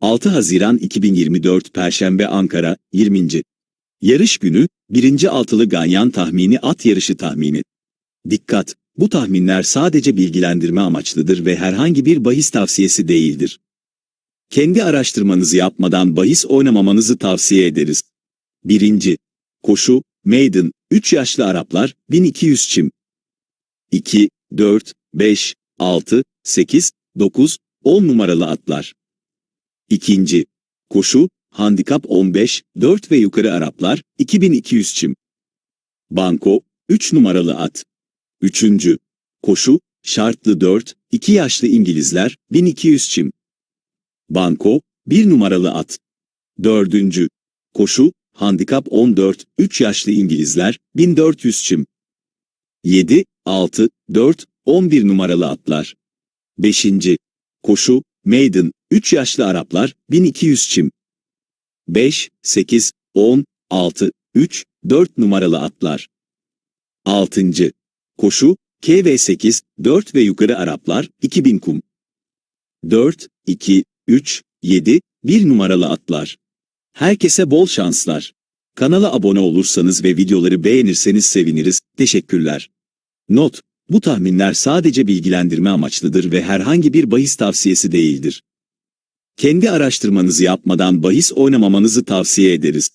6 Haziran 2024 Perşembe Ankara 20. Yarış günü, birinci altılı ganyan tahmini at yarışı tahmini. Dikkat! Bu tahminler sadece bilgilendirme amaçlıdır ve herhangi bir bahis tavsiyesi değildir. Kendi araştırmanızı yapmadan bahis oynamamanızı tavsiye ederiz. 1. Koşu, Maiden, 3 yaşlı Araplar, 1200 çim. 2, 4, 5, 6, 8, 9, 10 numaralı atlar. İkinci, koşu, handikap 15, 4 ve yukarı Araplar, 2200 çim. Banko, 3 numaralı at. Üçüncü, koşu, şartlı 4, 2 yaşlı İngilizler, 1200 çim. Banko, 1 numaralı at. Dördüncü, koşu, handikap 14, 3 yaşlı İngilizler, 1400 çim. 7, 6, 4, 11 numaralı atlar. 5. Koşu, Maiden, 3 yaşlı Araplar, 1200 çim. 5, 8, 10, 6, 3, 4 numaralı atlar. 6. Koşu, KV8, 4 ve yukarı Araplar, 2000 kum. 4, 2, 3, 7, 1 numaralı atlar. Herkese bol şanslar. Kanala abone olursanız ve videoları beğenirseniz seviniriz. Teşekkürler. Not: Bu tahminler sadece bilgilendirme amaçlıdır ve herhangi bir bahis tavsiyesi değildir. Kendi araştırmanızı yapmadan bahis oynamamanızı tavsiye ederiz.